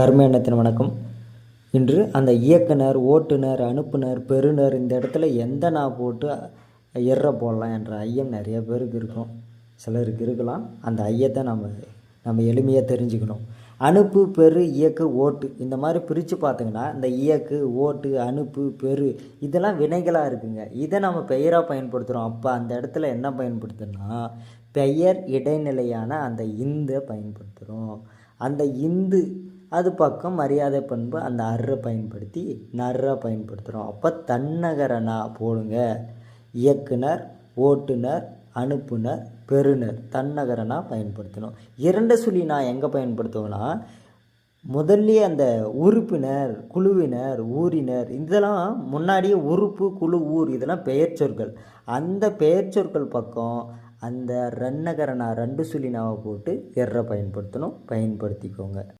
கர்ம வணக்கம். இன்று அந்த இயக்குனர் ஓட்டுநர் அனுப்புனர் பெறுநர் இந்த இடத்துல எந்த நான் போட்டு எற போடலாம் என்ற ஐயம் நிறைய பேருக்கு இருக்கும். சிலருக்கு இருக்கலாம். அந்த ஐயத்தை நம்ம நம்ம எளிமையாக தெரிஞ்சுக்கணும். அனுப்பு பெரு இயக்கு ஓட்டு இந்த மாதிரி பிரித்து பார்த்தீங்கன்னா இந்த இயக்கு ஓட்டு அனுப்பு பெரு இதெல்லாம் வினைகளாக இருக்குங்க. இதை நம்ம பெயராக பயன்படுத்துகிறோம் அப்போ அந்த இடத்துல என்ன பயன்படுத்துனா பெயர் இடைநிலையான அந்த இந்த பயன்படுத்துகிறோம் அந்த இந்து அது பக்கம் மரியாதை பண்பு அந்த அர்ரை பயன்படுத்தி நர்ற பயன்படுத்துகிறோம் அப்போ தன்னகரனா போடுங்க. இயக்குனர் ஓட்டுனர் அனுப்புனர் பெறுநர் தன்னகரனா பயன்படுத்தணும். இரண்டு சொல்லி நான் எங்கே பயன்படுத்துவேன்னா முதல்ல அந்த உறுப்பினர் குழுவினர் ஊரினர் இதெல்லாம் முன்னாடியே உறுப்பு குழு ஊர் இதெல்லாம் பெயர் சொற்கள். அந்த பெயர் சொற்கள் பக்கம் அந்த ரன்னகரனா ரெண்டு சுழினாவை போட்டு எற பயன்படுத்தணும். பயன்படுத்திக்கோங்க.